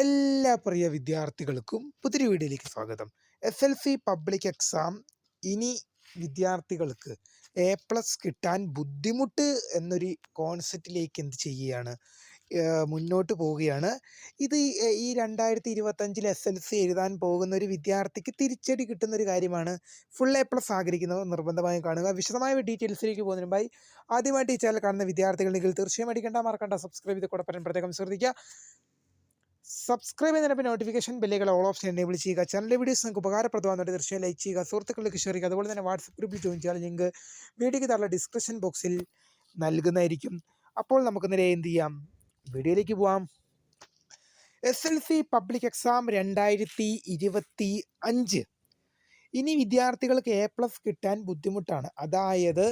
എല്ലാ പ്രിയ വിദ്യാർത്ഥികൾക്കും പുതിരി വീഡിയോയിലേക്ക് സ്വാഗതം. S L C public exam ഇനി വിദ്യാർത്ഥികൾക്ക് എ പ്ലസ് കിട്ടാൻ ബുദ്ധിമുട്ട് എന്നൊരു കോൺസെപ്റ്റിലേക്ക് എന്ത് ചെയ്യുകയാണ്? മുന്നോട്ട് പോവുകയാണ്. ഇത് ഈ രണ്ടായിരത്തി ഇരുപത്തഞ്ചിൽ എസ് എൽ സി എഴുതാൻ പോകുന്ന ഒരു വിദ്യാർത്ഥിക്ക് തിരിച്ചടി കിട്ടുന്ന ഒരു കാര്യമാണ്. ഫുൾ എ പ്ലസ് ആഗ്രഹിക്കുന്നവർ നിർബന്ധമായും കാണുക. വിശദമായ ഡീറ്റെയിൽസിലേക്ക് പോകുന്നതിന് മുമ്പായി ആദ്യമായിട്ട് ഈ ചാനൽ കാണുന്ന വിദ്യാർത്ഥികളുണ്ടെങ്കിൽ തീർച്ചയായും അടിക്കേണ്ട മറക്കണ്ട സബ്സ്ക്രൈബ് ചെയ്ത് കൂടെ പറയാൻ പ്രത്യേകം ശ്രദ്ധിക്കുക. സബ്സ്ക്രൈബ് ചെയ്യുന്നതിന് നോട്ടിഫിക്കേഷൻ ബെല്ലുകൾ ഓൾ ഓപ്ഷൻ എനേബിൾ ചെയ്യുക. ചാനലിലെ വീഡിയോസ് നിങ്ങൾക്ക് ഉപകാരപ്രദമാകുന്നുണ്ട് തീർച്ചയായും ലൈക്ക് ചെയ്യുക. സുഹൃത്തുക്കളിലേക്ക് ഷെയർ ചെയ്യുക. അതുപോലെ തന്നെ വാട്സപ്പ് ഗ്രൂപ്പിൽ ജോയിൻ ചെയ്യാൻ ലിങ്ക് വീഡിയോയ്ക്ക് താഴെ ഡിസ്ക്രിപ്ഷൻ ബോക്സിൽ നൽകുന്നതായിരിക്കും. അപ്പോൾ നമുക്ക് നേരെ എന്ത് ചെയ്യാം? വീഡിയോയിലേക്ക് പോവാം. S L C public exam രണ്ടായിരത്തി ഇരുപത്തി അഞ്ച് ഇനി വിദ്യാർത്ഥികൾക്ക് എ പ്ലസ് കിട്ടാൻ ബുദ്ധിമുട്ടാണ്. അതായത്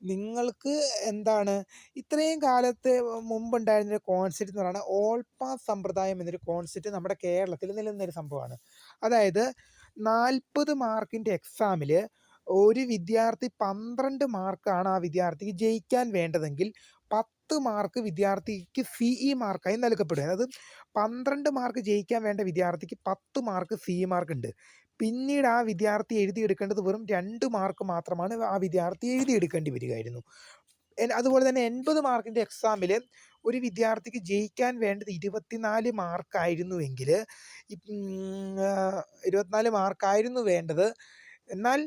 നിങ്ങൾക്ക് എന്താണ് ഇത്രയും കാലത്ത് മുമ്പുണ്ടായിരുന്ന ഒരു കോൺസെപ്റ്റ് എന്ന് പറയുന്നത് ഓൾ പാസ് സമ്പ്രദായം എന്നൊരു കോൺസെപ്റ്റ് നമ്മുടെ കേരളത്തിൽ നിലനിന്നൊരു സംഭവമാണ്. അതായത് നാൽപ്പത് മാർക്കിന്റെ എക്സാമിൽ ഒരു വിദ്യാർത്ഥി പന്ത്രണ്ട് മാർക്കാണ് ആ വിദ്യാർത്ഥിക്ക് ജയിക്കാൻ വേണ്ടതെങ്കിൽ പത്ത് മാർക്ക് വിദ്യാർത്ഥിക്ക് സി ഇ മാർക്കായി നൽകപ്പെടും. അതായത് പന്ത്രണ്ട് മാർക്ക് ജയിക്കാൻ വേണ്ട വിദ്യാർത്ഥിക്ക് പത്ത് മാർക്ക് സി ഇ മാർക്ക് ഉണ്ട്. പിന്നീട് ആ വിദ്യാർത്ഥി എഴുതിയെടുക്കേണ്ടത് വെറും രണ്ട് മാർക്ക് മാത്രമാണ്. ആ വിദ്യാർത്ഥി എഴുതിയെടുക്കേണ്ടി വരികയായിരുന്നു. അതുപോലെ തന്നെ എൺപത് മാർക്കിന്റെ എക്സാമിൽ ഒരു വിദ്യാർത്ഥിക്ക് ജയിക്കാൻ വേണ്ടത് ഇരുപത്തിനാല് മാർക്കായിരുന്നുവെങ്കിൽ ഇരുപത്തിനാല് മാർക്കായിരുന്നു വേണ്ടത്. എന്നാൽ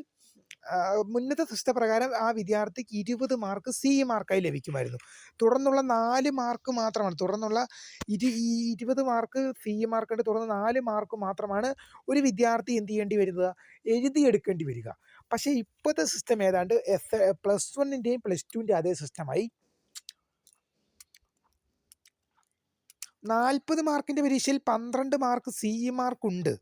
മുന്നത്തെ സിസ്റ്റപ്രകാരം ആ വിദ്യാർത്ഥിക്ക് ഇരുപത് മാർക്ക് സി മാർക്കായി ലഭിക്കുമായിരുന്നു. തുടർന്നുള്ള നാല് മാർക്ക് മാത്രമാണ്. തുടർന്നുള്ള ഇരു ഈ ഇരുപത് മാർക്ക് സി മാർക്കുണ്ട് തുടർന്ന് നാല് മാർക്ക് മാത്രമാണ് ഒരു വിദ്യാർത്ഥി എന്ത് ചെയ്യേണ്ടി വരുന്നത് എഴുതിയെടുക്കേണ്ടി വരിക. പക്ഷേ ഇപ്പോഴത്തെ സിസ്റ്റം ഏതാണ്ട് എസ് പ്ലസ് വണ്ണിന്റെയും പ്ലസ് ടുവിന്റെ അതേ സിസ്റ്റമായി. നാൽപ്പത് മാർക്കിന്റെ പരീക്ഷയിൽ പന്ത്രണ്ട് മാർക്ക് സി മാർക്കുണ്ട്.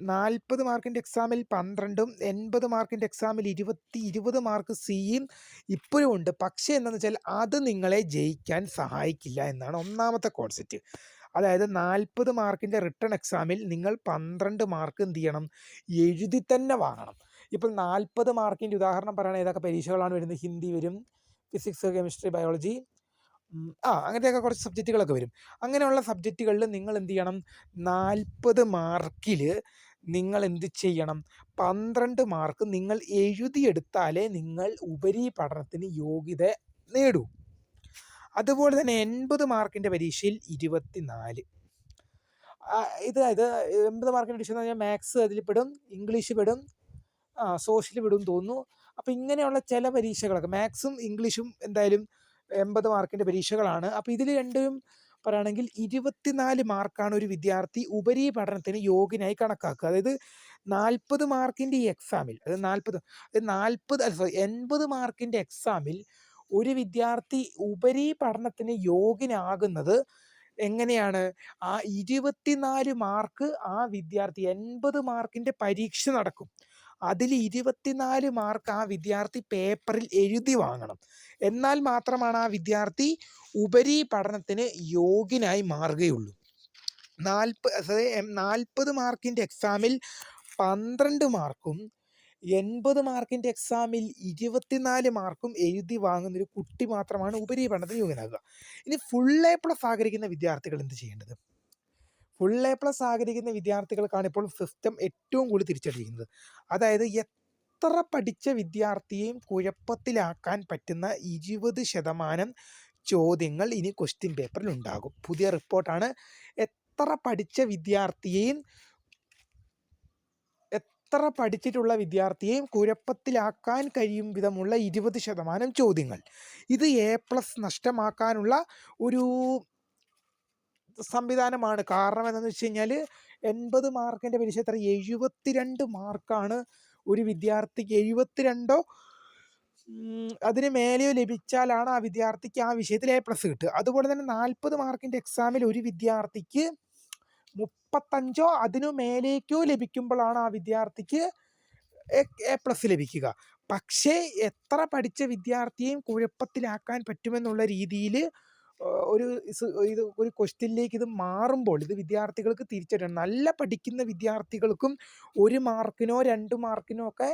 നാൽപ്പത് മാർക്കിന്റെ എക്സാമിൽ പന്ത്രണ്ടും എൺപത് മാർക്കിന്റെ എക്സാമിൽ ഇരുപത്തി ഇരുപത് മാർക്ക് സിയും ഇപ്പോഴും ഉണ്ട്. പക്ഷേ എന്താണെന്ന് വെച്ചാൽ അത് നിങ്ങളെ ജയിക്കാൻ സഹായിക്കില്ല എന്നാണ് ഒന്നാമത്തെ കോൺസെപ്റ്റ്. അതായത് നാൽപ്പത് മാർക്കിന്റെ റിട്ടേൺ എക്സാമിൽ നിങ്ങൾ പന്ത്രണ്ട് മാർക്ക് എന്ത് ചെയ്യണം? എഴുതി തന്നെ വാങ്ങണം. ഇപ്പോൾ നാൽപ്പത് മാർക്കിന്റെ ഉദാഹരണം പറയുകയാണെങ്കിൽ ഏതൊക്കെ പരീക്ഷകളാണ് വരുന്നത്. ഹിന്ദി വരും ഫിസിക്സ് കെമിസ്ട്രി ബയോളജി ആ അങ്ങനത്തെയൊക്കെ കുറച്ച് സബ്ജക്റ്റുകളൊക്കെ വരും. അങ്ങനെയുള്ള സബ്ജക്റ്റുകളിൽ നിങ്ങൾ എന്ത് ചെയ്യണം? നാൽപ്പത് മാർക്കിൽ നിങ്ങൾ എന്ത് ചെയ്യണം? പന്ത്രണ്ട് മാർക്ക് നിങ്ങൾ എഴുതിയെടുത്താലേ നിങ്ങൾ ഉപരി പഠനത്തിന് യോഗ്യത നേടൂ. അതുപോലെ തന്നെ എൺപത് മാർക്കിന്റെ പരീക്ഷയിൽ ഇരുപത്തിനാല്. ഇത് ഇത് എൺപത് മാർക്കിന്റെ പരീക്ഷ എന്ന് പറഞ്ഞാൽ മാത്സ് അതിൽ പെടും ഇംഗ്ലീഷ് പെടും സോഷ്യൽ പെടും തോന്നുന്നു. അപ്പോൾ ഇങ്ങനെയുള്ള ചില പരീക്ഷകളൊക്കെ മാത്സും ഇംഗ്ലീഷും എന്തായാലും എൺപത് മാർക്കിന്റെ പരീക്ഷകളാണ്. അപ്പോൾ ഇതിൽ രണ്ടും പറയുകയാണെങ്കിൽ ഇരുപത്തിനാല് മാർക്കാണ് ഒരു വിദ്യാർത്ഥി ഉപരി പഠനത്തിന് യോഗ്യനായി കണക്കാക്കുക. അതായത് നാൽപ്പത് മാർക്കിന്റെ ഈ എക്സാമിൽ അതായത് നാൽപ്പത് നാൽപ്പത് അല്ല സോറി എൺപത് മാർക്കിന്റെ എക്സാമിൽ ഒരു വിദ്യാർത്ഥി ഉപരി പഠനത്തിന് യോഗ്യനാകുന്നത് എങ്ങനെയാണ്? ആ ഇരുപത്തിനാല് മാർക്ക് ആ വിദ്യാർത്ഥി എൺപത് മാർക്കിന്റെ പരീക്ഷ നടക്കും. അതിൽ ഇരുപത്തിനാല് മാർക്ക് ആ വിദ്യാർത്ഥി പേപ്പറിൽ എഴുതി വാങ്ങണം. എന്നാൽ മാത്രമാണ് ആ വിദ്യാർത്ഥി ഉപരി പഠനത്തിന് യോഗ്യനായി മാറുകയുള്ളൂ. നാൽപ്പത് നാൽപ്പത് മാർക്കിന്റെ എക്സാമിൽ പന്ത്രണ്ട് മാർക്കും എൺപത് മാർക്കിന്റെ എക്സാമിൽ ഇരുപത്തിനാല് മാർക്കും എഴുതി വാങ്ങുന്നൊരു കുട്ടി മാത്രമാണ് ഉപരി പഠനത്തിന് യോഗ്യനാകുക. ഇനി ഫുൾ എ പ്ലസ് ആഗ്രഹിക്കുന്ന വിദ്യാർത്ഥികൾ എന്ത് ചെയ്യേണ്ടത്? ഫുൾ എ പ്ലസ് ആഗ്രഹിക്കുന്ന വിദ്യാർത്ഥികൾക്കാണ് ഇപ്പോൾ സിസ്റ്റം ഏറ്റവും കൂടുതൽ തിരിച്ചടിക്കുന്നത്. അതായത് എത്ര പഠിച്ച വിദ്യാർത്ഥിയെയും കുഴപ്പത്തിലാക്കാൻ പറ്റുന്ന ഇരുപത് ശതമാനം ചോദ്യങ്ങൾ ഇനി ക്വസ്റ്റ്യൻ പേപ്പറിൽ ഉണ്ടാകും. പുതിയ റിപ്പോർട്ടാണ് എത്ര പഠിച്ച വിദ്യാർത്ഥിയെയും എത്ര പഠിച്ചിട്ടുള്ള വിദ്യാർത്ഥിയെയും കുഴപ്പത്തിലാക്കാൻ കഴിയും വിധമുള്ള ഇരുപത് ശതമാനം ചോദ്യങ്ങൾ. ഇത് എ പ്ലസ് നഷ്ടമാക്കാനുള്ള ഒരു സംവിധാനമാണ്. കാരണം എന്താണെന്ന് വെച്ച് കഴിഞ്ഞാൽ എൺപത് മാർക്കിന്റെ പരീക്ഷ എത്ര? എഴുപത്തിരണ്ട് മാർക്കാണ് ഒരു വിദ്യാർത്ഥിക്ക്. എഴുപത്തിരണ്ടോ? അതിന് മേലെയോ ലഭിച്ചാലാണ് ആ വിദ്യാർത്ഥിക്ക് ആ വിഷയത്തിൽ എ പ്ലസ് കിട്ടുക. അതുപോലെ തന്നെ നാൽപ്പത് മാർക്കിന്റെ എക്സാമിൽ ഒരു വിദ്യാർത്ഥിക്ക് മുപ്പത്തഞ്ചോ അതിനു മേലേക്കോ ലഭിക്കുമ്പോഴാണ് ആ വിദ്യാർത്ഥിക്ക് എ പ്ലസ് ലഭിക്കുക. പക്ഷേ എത്ര പഠിച്ച വിദ്യാർത്ഥിയെയും കുഴപ്പത്തിലാക്കാൻ പറ്റുമെന്നുള്ള രീതിയിൽ ഒരു ഇത് ഒരു ക്വസ്റ്റ്യനിലേക്ക് ഇത് മാറുമ്പോൾ ഇത് വിദ്യാർത്ഥികൾക്ക് തിരിച്ചറിയണം. നല്ല പഠിക്കുന്ന വിദ്യാർത്ഥികൾക്കും ഒരു മാർക്കിനോ രണ്ട് മാർക്കിനോ ഒക്കെ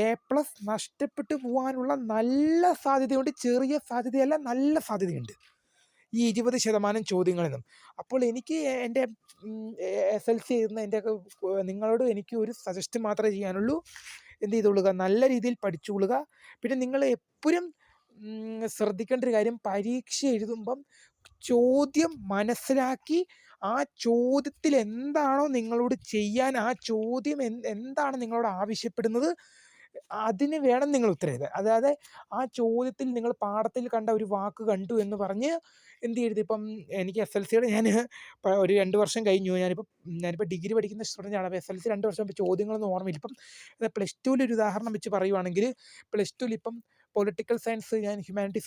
എ പ്ലസ് നഷ്ടപ്പെട്ടു പോകാനുള്ള നല്ല സാധ്യതയുണ്ട്. ചെറിയ സാധ്യതയല്ല നല്ല സാധ്യതയുണ്ട്. ഈ ഇരുപത് ശതമാനം ചോദ്യങ്ങളിൽ നിന്നും. അപ്പോൾ എനിക്ക് എന്റെ എസ് എൽ സി എഴുതുന്ന എന്റെ നിങ്ങളോട് എനിക്ക് ഒരു സജസ്റ്റ് മാത്രമേ ചെയ്യാനുള്ളൂ. എന്ത് ചെയ്തുകൊള്ളുക? നല്ല രീതിയിൽ പഠിച്ചുകൊള്ളുക. പിന്നെ നിങ്ങൾ എപ്പോഴും ശ്രദ്ധിക്കേണ്ട ഒരു കാര്യം. പരീക്ഷ എഴുതുമ്പം ചോദ്യം മനസ്സിലാക്കി ആ ചോദ്യത്തിൽ എന്താണോ നിങ്ങളോട് ചെയ്യാൻ ആ ചോദ്യം എന്താണ് നിങ്ങളോട് ആവശ്യപ്പെടുന്നത് അതിന് വേണം നിങ്ങൾ ഉത്തരം എഴുതാൻ അതായത് ആ ചോദ്യത്തിൽ നിങ്ങൾ പാഠത്തിൽ കണ്ട ഒരു വാക്ക് കണ്ടു എന്ന് പറഞ്ഞ് എന്ത് ചെയ്യരുത്? ഇപ്പം എനിക്ക് എസ് എൽ സിയുടെ ഞാൻ ഒരു രണ്ട് വർഷം കഴിഞ്ഞു. ഞാനിപ്പോൾ ഞാനിപ്പോൾ ഡിഗ്രി പഠിക്കുന്ന സ്റ്റുഡന്റാണ്. അപ്പോൾ എസ് എൽ സി രണ്ട് വർഷം ഇപ്പോൾ ചോദ്യങ്ങളൊന്നും ഓർമ്മയില്ല. ഇപ്പം പ്ലസ് ടുവിൽ ഒരു ഉദാഹരണം വെച്ച് പറയുവാണെങ്കിൽ പ്ലസ് ടുവിൽ ഇപ്പം പൊളിറ്റിക്കൽ സയൻസ് ഞാൻ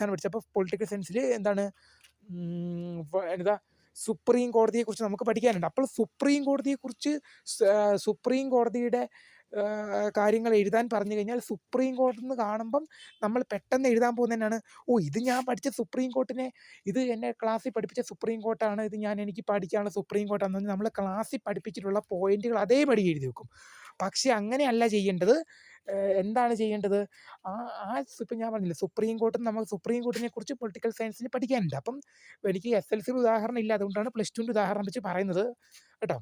ആണ് പഠിച്ചത്. അപ്പോൾ പൊളിറ്റിക്കൽ സയൻസിൽ എന്താണ് എന്താ സുപ്രീം കോടതിയെക്കുറിച്ച് നമുക്ക് പഠിക്കാനുണ്ട്. അപ്പോൾ സുപ്രീം കോടതിയെക്കുറിച്ച് സുപ്രീം കോടതിയുടെ കാര്യങ്ങൾ എഴുതാൻ പറഞ്ഞു കഴിഞ്ഞാൽ സുപ്രീം കോടതി നിന്ന് കാണുമ്പം നമ്മൾ പെട്ടെന്ന് എഴുതാൻ പോകുന്നതന്നെയാണ്. ഓ ഇത് ഞാൻ പഠിച്ച സുപ്രീം കോർട്ടിനെ ഇത് എന്നെ ക്ലാസ്സിൽ പഠിപ്പിച്ച സുപ്രീം കോർട്ടാണ് ഇത് ഞാൻ എനിക്ക് പഠിക്കാനുള്ള സുപ്രീം കോർട്ടാണെന്ന് പറഞ്ഞാൽ നമ്മൾ ക്ലാസ്സിൽ പഠിപ്പിച്ചിട്ടുള്ള പോയിന്റുകൾ അതേപടി എഴുതി വെക്കും. പക്ഷേ അങ്ങനെയല്ല ചെയ്യേണ്ടത്. എന്താണ് ചെയ്യേണ്ടത്? ആ ആ ഇപ്പം ഞാൻ പറഞ്ഞില്ല സുപ്രീം കോർട്ട് നമ്മൾ സുപ്രീം കോർട്ടിനെ കുറിച്ച് പൊളിറ്റിക്കൽ സയൻസിന് പഠിക്കാനുണ്ട്. അപ്പം എനിക്ക് എസ് എൽ സി ഉദാഹരണം ഇല്ല. അതുകൊണ്ടാണ് പ്ലസ് ടുവിന്റെ ഉദാഹരണം വെച്ച് പറയുന്നത്. കേട്ടോ?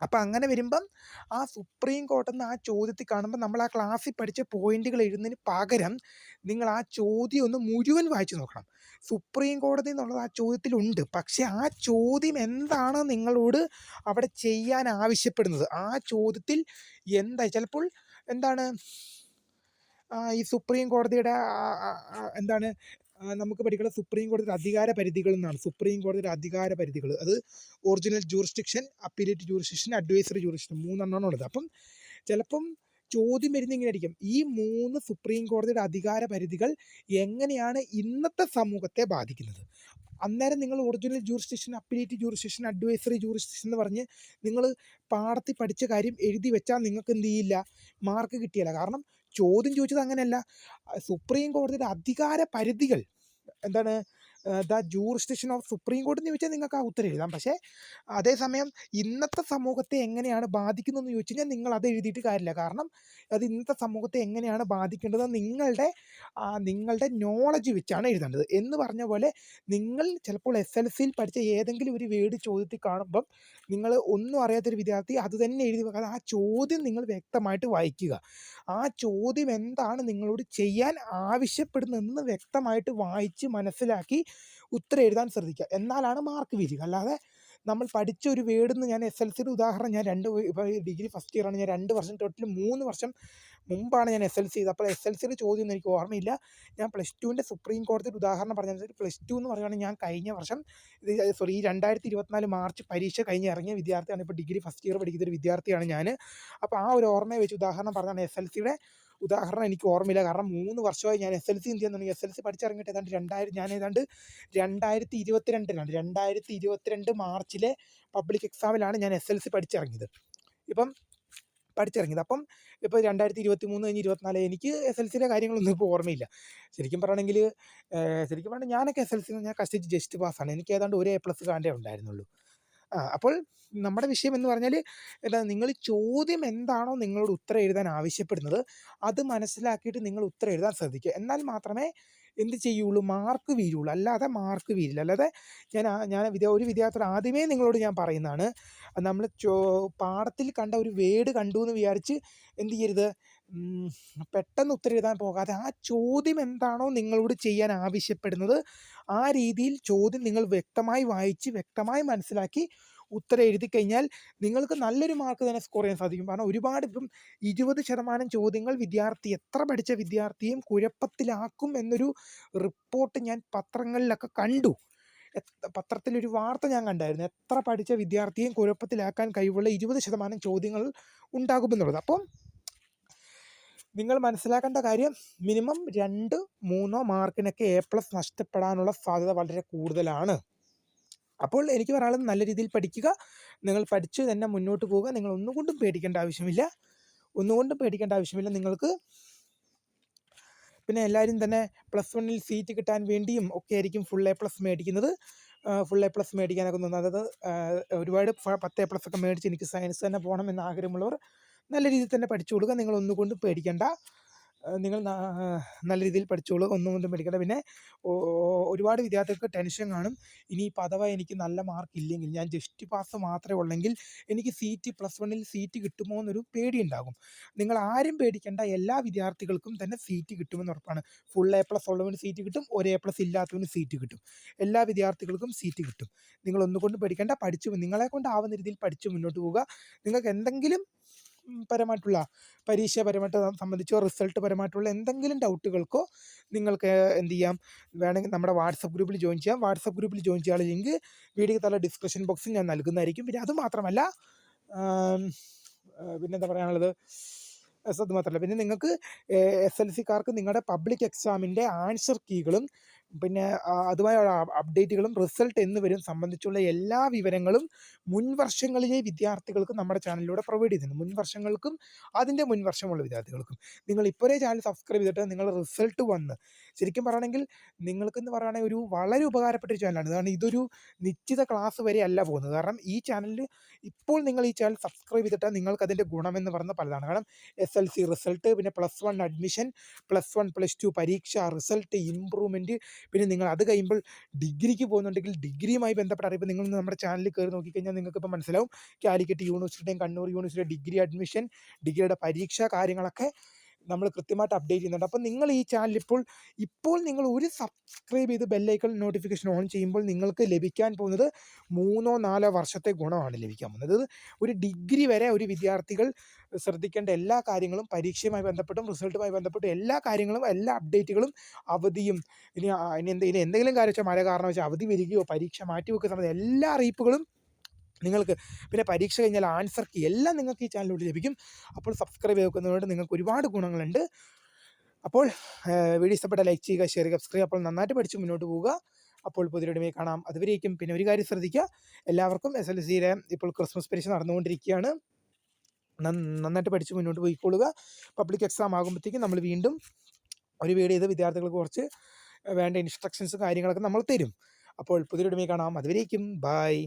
അപ്പം അങ്ങനെ വരുമ്പം ആ സുപ്രീം കോർട്ടെന്ന് ആ ചോദ്യത്തിൽ കാണുമ്പോൾ നമ്മൾ ആ ക്ലാസ്സിൽ പഠിച്ച പോയിന്റുകൾ എഴുതുന്നതിന് പകരം നിങ്ങൾ ആ ചോദ്യം ഒന്ന് മുഴുവൻ വായിച്ചു നോക്കണം. സുപ്രീം കോടതി എന്നുള്ളത് ആ ചോദ്യത്തിലുണ്ട് പക്ഷേ ആ ചോദ്യം എന്താണ് നിങ്ങളോട് അവിടെ ചെയ്യാൻ ആവശ്യപ്പെടുന്നത്. ആ ചോദ്യത്തിൽ എന്താ ചിലപ്പോൾ എന്താണ്? ഈ സുപ്രീം കോടതിയുടെ എന്താണ് നമുക്ക് പഠിക്കുന്ന സുപ്രീം കോടതിയുടെ അധികാര പരിധികൾ എന്നാണ്. സുപ്രീം കോടതിയുടെ അധികാര പരിധികൾ. അത് original jurisdiction appellate jurisdiction advisory jurisdiction മൂന്നെണ്ണമാണ് ഉള്ളത്. അപ്പം ചിലപ്പം ചോദ്യം വരുന്ന ഇങ്ങനെ ആയിരിക്കും ഈ മൂന്ന് സുപ്രീം കോടതിയുടെ അധികാര പരിധികൾ എങ്ങനെയാണ് ഇന്നത്തെ സമൂഹത്തെ ബാധിക്കുന്നത്? അന്നേരം നിങ്ങൾ original jurisdiction appellate jurisdiction advisory jurisdiction എന്ന് പറഞ്ഞ് നിങ്ങൾ പാടത്തിൽ പഠിച്ച കാര്യം എഴുതി വെച്ചാൽ നിങ്ങൾക്ക് എന്ത് ചെയ്യില്ല? മാർക്ക് കിട്ടിയില്ല. കാരണം ചോദ്യം ചോദിച്ചത് അങ്ങനെയല്ല. സുപ്രീം കോടതിയുടെ അധികാര പരിധികൾ എന്താണ്? ദ ജൂറിസ്റ്റിഷൻ ഓഫ് സുപ്രീം കോടതി എന്ന് ചോദിച്ചാൽ നിങ്ങൾക്ക് ആ ഉത്തരം എഴുതാം. പക്ഷേ അതേസമയം ഇന്നത്തെ സമൂഹത്തെ എങ്ങനെയാണ് ബാധിക്കുന്നതെന്ന് ചോദിച്ചു കഴിഞ്ഞാൽ നിങ്ങൾ അത് എഴുതിയിട്ട് കാര്യമില്ല. കാരണം അത് ഇന്നത്തെ സമൂഹത്തെ എങ്ങനെയാണ് ബാധിക്കേണ്ടത് നിങ്ങളുടെ നിങ്ങളുടെ നോളജ് വെച്ചാണ് എഴുതേണ്ടത്. എന്ന് പറഞ്ഞ പോലെ നിങ്ങൾ ചിലപ്പോൾ എസ് എൽ സിയിൽ പഠിച്ച ഏതെങ്കിലും ഒരു വേർഡ് ചോദ്യത്തിൽ കാണുമ്പം നിങ്ങൾ ഒന്നും അറിയാത്തൊരു വിദ്യാർത്ഥി അത് തന്നെ എഴുതി വെക്കാതെ ആ ചോദ്യം നിങ്ങൾ വ്യക്തമായിട്ട് വായിക്കുക. ആ ചോദ്യം എന്താണ് നിങ്ങളോട് ചെയ്യാൻ ആവശ്യപ്പെടുന്നതെന്ന് വ്യക്തമായിട്ട് വായിച്ച് മനസ്സിലാക്കി ഉത്തരം എഴുതാൻ ശ്രദ്ധിക്കുക. എന്നാലാണ് മാർക്ക് വീഴുക അല്ലാതെ നമ്മൾ പഠിച്ച ഒരു വേർഡ് ഞാൻ എസ് എൽ സിയുടെ ഉദാഹരണം ഞാൻ രണ്ട് ഇപ്പോൾ ഡിഗ്രി ഫസ്റ്റ് ഇയറാണ് ഞാൻ രണ്ട് വർഷം ടോട്ടൽ മൂന്ന് വർഷം മുമ്പാണ് ഞാൻ എസ് എൽ സി ചെയ്തത്. അപ്പോൾ എസ് എൽ സിയുടെ ചോദ്യം ഒന്നും എനിക്ക് ഓർമ്മയില്ല. ഞാൻ പ്ലസ് ടുവിന്റെ സുപ്രീം കോടതി ഉദാഹരണം പറഞ്ഞാൽ പ്ലസ് ടു എന്ന് പറയുകയാണെങ്കിൽ ഞാൻ കഴിഞ്ഞ വർഷം ഇത് സോറി ഈ രണ്ടായിരത്തി ഇരുപത്തിനാല് മാർച്ച് പരീക്ഷ കഴിഞ്ഞ് ഇറങ്ങിയ വിദ്യാർത്ഥിയാണ്. ഇപ്പോൾ ഡിഗ്രി ഫസ്റ്റ് ഇയർ പഠിക്കുന്ന ഒരു വിദ്യാർത്ഥിയാണ് ഞാൻ. അപ്പോൾ ആ ഒരു ഓർമ്മയെ വെച്ച് ഉദാഹരണം പറഞ്ഞാണ് എസ് എൽ സിയുടെ ഉദാഹരണം എനിക്ക് ഓർമ്മയില്ല. കാരണം മൂന്ന് വർഷമായി ഞാൻ എസ് എൽ സി എന്ത് ചെയ്യുന്നുണ്ടെങ്കിൽ എസ് എൽ സി പഠിച്ചിറങ്ങിയിട്ട് ഏതാണ്ട് രണ്ടായിരം ഞാൻ ഏതാണ്ട് രണ്ടായിരത്തി ഇരുപത്തിരണ്ടിലാണ് രണ്ടായിരത്തി ഇരുപത്തിരണ്ട് മാർച്ചിലെ പബ്ലിക് എക്സാമിലാണ് ഞാൻ എസ് എൽ സി പഠിച്ചിറങ്ങിയത്. ഇപ്പം പഠിച്ചിറങ്ങിയത്. അപ്പം ഇപ്പോൾ രണ്ടായിരത്തി ഇരുപത്തി മൂന്ന് കഴിഞ്ഞ് ഇരുപത്തിനാല് എനിക്ക് എസ് എൽ സിയുടെ കാര്യങ്ങളൊന്നും ഇപ്പോൾ ഓർമ്മയില്ല. ശരിക്കും പറയണമെങ്കിൽ ശരിക്കും പറഞ്ഞാൽ ഞാനൊക്കെ എസ് എൽ സി ഞാൻ കഷ്ടിച്ച് ജസ്റ്റ് പാസ്സാണ് എനിക്ക് ഏതാണ്ട് ഒരു എ പ്ലസ് കാണ്ടേ ഉണ്ടായിരുന്നുള്ളൂ. ആ അപ്പോൾ നമ്മുടെ വിഷയം എന്ന് പറഞ്ഞാൽ എന്താ നിങ്ങൾ ചോദ്യം എന്താണോ നിങ്ങളോട് ഉത്തരം എഴുതാൻ ആവശ്യപ്പെടുന്നത് അത് മനസ്സിലാക്കിയിട്ട് നിങ്ങൾ ഉത്തരം എഴുതാൻ ശ്രദ്ധിക്കുക. എന്നാൽ മാത്രമേ എന്ത് ചെയ്യുള്ളൂ? മാർക്ക് വീഴുള്ളൂ. അല്ലാതെ മാർക്ക് വീഴില്ല. അല്ലാതെ ഞാൻ ഞാൻ വിദ്യാ ഒരു വിദ്യാർത്ഥി ആദ്യമേ നിങ്ങളോട് ഞാൻ പറയുന്നതാണ്. നമ്മൾ ചോ പാഠത്തിൽ കണ്ട ഒരു വേഡ് കണ്ടു എന്ന് വിചാരിച്ച് എന്ത് ചെയ്യരുത്? പെട്ടെന്ന് ഉത്തരം എഴുതാൻ പോകാതെ ആ ചോദ്യം എന്താണോ നിങ്ങളോട് ചെയ്യാൻ ആവശ്യപ്പെടുന്നത് ആ രീതിയിൽ ചോദ്യം നിങ്ങൾ വ്യക്തമായി വായിച്ച് വ്യക്തമായി മനസ്സിലാക്കി ഉത്തരം എഴുതി കഴിഞ്ഞാൽ നിങ്ങൾക്ക് നല്ലൊരു മാർക്ക് തന്നെ സ്കോർ ചെയ്യാൻ സാധിക്കും. കാരണം ഒരുപാട് ഇപ്പം ഇരുപത് ശതമാനം ചോദ്യങ്ങൾ വിദ്യാർത്ഥി എത്ര പഠിച്ച വിദ്യാർത്ഥിയും കുഴപ്പത്തിലാക്കും എന്നൊരു റിപ്പോർട്ട് ഞാൻ പത്രങ്ങളിലൊക്കെ കണ്ടു. പത്രത്തിലൊരു വാർത്ത ഞാൻ കണ്ടായിരുന്നു. എത്ര പഠിച്ച വിദ്യാർത്ഥിയും കുഴപ്പത്തിലാക്കാൻ കഴിവുള്ള ഇരുപത് ശതമാനം ചോദ്യങ്ങൾ ഉണ്ടാകുമെന്നുള്ളത് അപ്പം നിങ്ങൾ മനസ്സിലാക്കേണ്ട കാര്യം മിനിമം രണ്ട് മൂന്നോ മാർക്കിനൊക്കെ എ പ്ലസ് നഷ്ടപ്പെടാനുള്ള സാധ്യത വളരെ കൂടുതലാണ്. അപ്പോൾ എനിക്ക് പറയാനുള്ളത് നല്ല രീതിയിൽ പഠിക്കുക. നിങ്ങൾ പഠിച്ച് തന്നെ മുന്നോട്ട് പോവുക. നിങ്ങൾ ഒന്നുകൊണ്ടും പേടിക്കേണ്ട ആവശ്യമില്ല. ഒന്നുകൊണ്ടും പേടിക്കേണ്ട ആവശ്യമില്ല. നിങ്ങൾക്ക് പിന്നെ എല്ലാവരും തന്നെ പ്ലസ് വണ്ണിൽ സീറ്റ് കിട്ടാൻ വേണ്ടിയും ഒക്കെ ആയിരിക്കും ഫുൾ എ പ്ലസ് മേടിക്കുന്നത്. ഫുൾ എ പ്ലസ് മേടിക്കാനൊക്കെ തോന്നുന്നത് അതായത് ഒരുപാട് പത്ത് എ പ്ലസ് ഒക്കെ മേടിച്ച് എനിക്ക് സയൻസ് തന്നെ പോകണം എന്ന ആഗ്രഹമുള്ളവർ നല്ല രീതിയിൽ തന്നെ പഠിച്ചു കൊടുക്കുക. നിങ്ങൾ ഒന്നുകൊണ്ടും പേടിക്കേണ്ട. നിങ്ങൾ നല്ല രീതിയിൽ പഠിച്ചോളൂ ഒന്നും ഒന്നും പഠിക്കണ്ട പിന്നെ ഒരുപാട് വിദ്യാർത്ഥികൾക്ക് ടെൻഷൻ കാണും. ഇനിയിപ്പോൾ അഥവാ എനിക്ക് നല്ല മാർക്ക് ഇല്ലെങ്കിൽ ഞാൻ ജസ്റ്റ് പാസ് മാത്രമേ ഉള്ളെങ്കിൽ എനിക്ക് സീറ്റ് പ്ലസ് വണ്ണിൽ സീറ്റ് കിട്ടുമോ എന്നൊരു പേടി ഉണ്ടാകും. നിങ്ങൾ ആരും പേടിക്കേണ്ട എല്ലാ വിദ്യാർത്ഥികൾക്കും തന്നെ സീറ്റ് കിട്ടുമെന്ന് ഉറപ്പാണ്. ഫുൾ എ പ്ലസ് ഉള്ളവന് സീറ്റ് കിട്ടും ഒരു എ പ്ലസ് ഇല്ലാത്തവന് സീറ്റ് കിട്ടും. എല്ലാ വിദ്യാർത്ഥികൾക്കും സീറ്റ് കിട്ടും. നിങ്ങൾ ഒന്നുകൊണ്ടും പേടിക്കേണ്ട പഠിച്ചു നിങ്ങളെ കൊണ്ടാവുന്ന രീതിയിൽ പഠിച്ചു മുന്നോട്ട് പോവുക. നിങ്ങൾക്ക് എന്തെങ്കിലും പരമായിട്ടുള്ള പരീക്ഷാപരമായിട്ട് സംബന്ധിച്ചോ റിസൾട്ട് പരമായിട്ടുള്ള എന്തെങ്കിലും ഡൗട്ടുകൾക്കോ നിങ്ങൾക്ക് എന്ത് ചെയ്യാം? വേണമെങ്കിൽ നമ്മുടെ വാട്സപ്പ് ഗ്രൂപ്പിൽ ജോയിൻ ചെയ്യാം. വാട്സപ്പ് ഗ്രൂപ്പിൽ ജോയിൻ ചെയ്യാനുള്ള ലിങ്ക് വീഡിയോ തല ഡിസ്ക്രിപ്ഷൻ ബോക്സിൽ ഞാൻ നൽകുന്നതായിരിക്കും. പിന്നെ അത് മാത്രമല്ല ആം, പിന്നെന്താ പറയാനുള്ളത്? അത് മാത്രമല്ല. പിന്നെ നിങ്ങൾക്ക് എസ് എൽ സിക്കാർക്ക് നിങ്ങളുടെ പബ്ലിക് എക്സാമിന്റെ ആൻസർ കീകളും പിന്നെ അതുമായ അപ്ഡേറ്റുകളും റിസൾട്ട് എന്നിവരും സംബന്ധിച്ചുള്ള എല്ലാ വിവരങ്ങളും മുൻ വർഷങ്ങളിലെ വിദ്യാർത്ഥികൾക്ക് നമ്മുടെ ചാനലിലൂടെ പ്രൊവൈഡ് ചെയ്യുന്നുണ്ട് മുൻ വർഷങ്ങൾക്കും അതിന്റെ മുൻ വർഷമുള്ള വിദ്യാർത്ഥികൾക്കും. നിങ്ങൾ ഇപ്പോഴേ ചാനൽ സബ്സ്ക്രൈബ് ചെയ്തിട്ട് നിങ്ങൾ റിസൾട്ട് വന്ന് ശരിക്കും പറയുകയാണെങ്കിൽ നിങ്ങൾക്കെന്ന് പറയുകയാണെങ്കിൽ ഒരു വളരെ ഉപകാരപ്പെട്ട ഒരു ചാനലാണ്. കാരണം ഇതൊരു നിശ്ചിത ക്ലാസ് വരെ അല്ല പോകുന്നത്. കാരണം ഈ ചാനലിൽ ഇപ്പോൾ നിങ്ങൾ ഈ ചാനൽ സബ്സ്ക്രൈബ് ചെയ്തിട്ടാൽ നിങ്ങൾക്ക് അതിന്റെ ഗുണമെന്ന് പറയുന്ന പലതാണ്. കാരണം എസ് എൽ സി റിസൾട്ട് പിന്നെ plus one admission plus one plus two പരീക്ഷ റിസൾട്ട് ഇമ്പ്രൂവ്മെന്റ് പിന്നെ നിങ്ങൾ അത് കഴിയുമ്പോൾ ഡിഗ്രിക്ക് പോകുന്നുണ്ടെങ്കിൽ ഡിഗ്രിയുമായി ബന്ധപ്പെട്ട അറിയിപ്പ് നിങ്ങൾ നമ്മുടെ ചാനലിൽ കയറി നോക്കിക്കഴിഞ്ഞാൽ നിങ്ങൾക്ക് ഇപ്പോൾ മനസ്സിലാവും. കാലിക്കറ്റ് യൂണിവേഴ്സിറ്റിയും കണ്ണൂർ യൂണിവേഴ്സിറ്റിയുടെ ഡിഗ്രി അഡ്മിഷൻ ഡിഗ്രിയുടെ പരീക്ഷ കാര്യങ്ങളൊക്കെ നമ്മൾ കൃത്യമായിട്ട് അപ്ഡേറ്റ് ചെയ്യുന്നുണ്ട്. അപ്പോൾ നിങ്ങൾ ഈ ചാനൽ ഇപ്പോൾ ഇപ്പോൾ നിങ്ങൾ ഒരു സബ്സ്ക്രൈബ് ചെയ്ത് ബെല്ലൈക്കൺ നോട്ടിഫിക്കേഷൻ ഓൺ ചെയ്യുമ്പോൾ നിങ്ങൾക്ക് ലഭിക്കാൻ പോകുന്നത് മൂന്നോ നാലോ വർഷത്തെ ഗുണമാണ് ലഭിക്കാൻ പോകുന്നത്. ഇത് ഒരു ഡിഗ്രി വരെ ഒരു വിദ്യാർത്ഥികൾ ശ്രദ്ധിക്കേണ്ട എല്ലാ കാര്യങ്ങളും പരീക്ഷയുമായി ബന്ധപ്പെട്ടും റിസൾട്ടുമായി ബന്ധപ്പെട്ടും എല്ലാ കാര്യങ്ങളും എല്ലാ അപ്ഡേറ്റുകളും അവധിയും ഇനി ഇനി എന്ത് ഇനി എന്തെങ്കിലും കാര്യം വെച്ചാൽ മഴ കാരണം വെച്ചാൽ അവധി വരികയോ പരീക്ഷ മാറ്റി വെക്കുക സമയത്ത് എല്ലാ അറിയിപ്പുകളും നിങ്ങൾക്ക് പിന്നെ പരീക്ഷ കഴിഞ്ഞാൽ ആൻസർ കീ എല്ലാം നിങ്ങൾക്ക് ഈ ചാനലിലൂടെ ലഭിക്കും. അപ്പോൾ സബ്സ്ക്രൈബ് ചെയ്ത് വെക്കുന്നതുകൊണ്ട് നിങ്ങൾക്ക് ഒരുപാട് ഗുണങ്ങളുണ്ട്. അപ്പോൾ വീഡിയോ ഇഷ്ടപ്പെട്ട ലൈക്ക് ചെയ്യുക ഷെയർ ചെയ്യുക സബ്സ്ക്രൈബ് അപ്പോൾ നന്നായിട്ട് പഠിച്ച് മുന്നോട്ട് പോവുക. അപ്പോൾ പുതിയൊരുമയെ കാണാം. അതുവരേക്കും പിന്നെ ഒരു കാര്യം ശ്രദ്ധിക്കുക. എല്ലാവർക്കും എസ് എൽ സിയിലെ ഇപ്പോൾ ക്രിസ്മസ് പരീക്ഷ നടന്നുകൊണ്ടിരിക്കുകയാണ്. നന്ന- നന്നായിട്ട് പഠിച്ച് മുന്നോട്ട് പോയിക്കൊള്ളുക. പബ്ലിക് എക്സാം ആകുമ്പോഴത്തേക്കും നമ്മൾ വീണ്ടും ഒരു വീഡിയോ ചെയ്ത് വിദ്യാർത്ഥികൾക്ക് കുറച്ച് വേണ്ട ഇൻസ്ട്രക്ഷൻസ് കാര്യങ്ങളൊക്കെ നമ്മൾ തരും. അപ്പോൾ പുതിയൊരുമയെ കാണാം. അതുവരേക്കും ബൈ